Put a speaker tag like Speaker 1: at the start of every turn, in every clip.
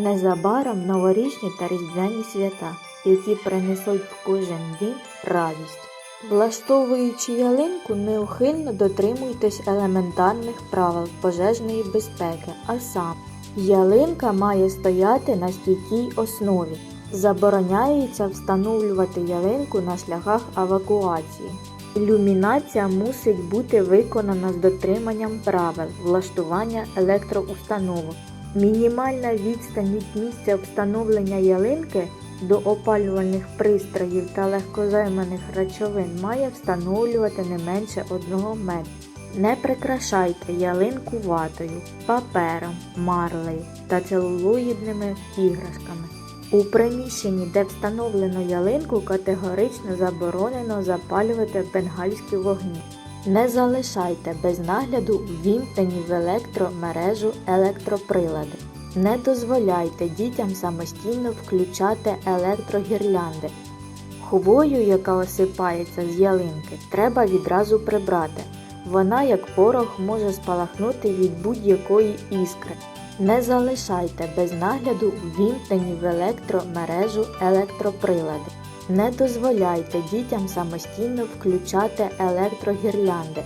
Speaker 1: Незабаром новорічні та різдвяні свята, які принесуть в кожен дім радість. Влаштовуючи ялинку, неухильно дотримуйтесь елементарних правил пожежної безпеки, а сам ялинка має стояти на стійкій основі. Забороняється встановлювати ялинку на шляхах евакуації. Ілюмінація мусить бути виконана з дотриманням правил влаштування електроустановок. Мінімальна відстань від місця встановлення ялинки до опалювальних пристроїв та легкозайманих речовин має встановлювати не менше 1 метра. Не прикрашайте ялинку ватою, папером, марлею та целулоїдними іграшками. У приміщенні, де встановлено ялинку, категорично заборонено запалювати бенгальські вогні. Не залишайте без нагляду ввімкнені в електромережу електроприлади. Не дозволяйте дітям самостійно включати електрогірлянди. Хвою, яка осипається з ялинки, треба відразу прибрати. Вона, як порох, може спалахнути від будь-якої іскри. Не залишайте без нагляду ввімкнені в електромережу електроприлади. Не дозволяйте дітям самостійно включати електрогірлянди.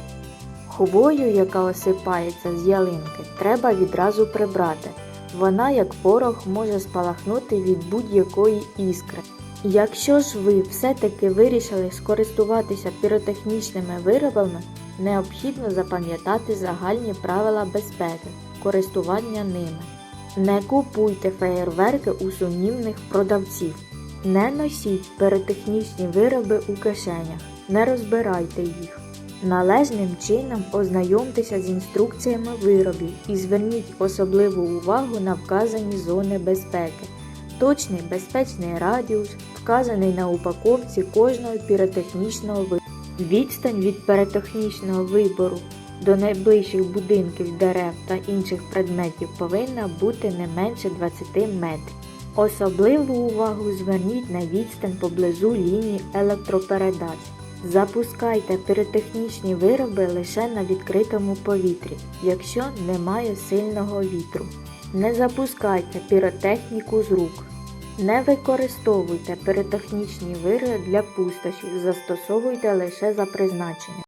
Speaker 1: Хвою, яка осипається з ялинки, треба відразу прибрати. Вона, як порох, може спалахнути від будь-якої іскри. Якщо ж ви все-таки вирішили скористуватися піротехнічними виробами, необхідно запам'ятати загальні правила безпеки користування ними. Не купуйте феєрверки у сумнівних продавців. Не носіть піротехнічні вироби у кишенях, не розбирайте їх. Належним чином ознайомтеся з інструкціями виробів і зверніть особливу увагу на вказані зони безпеки. Точний безпечний радіус, вказаний на упаковці кожного піротехнічного виробу. Відстань від піротехнічного вибору до найближчих будинків, дерев та інших предметів повинна бути не менше 20 метрів. Особливу увагу зверніть на відстань поблизу лінії електропередач. Запускайте піротехнічні вироби лише на відкритому повітрі, якщо немає сильного вітру. Не запускайте піротехніку з рук. Не використовуйте піротехнічні вироби для пустощі, застосовуйте лише за призначенням.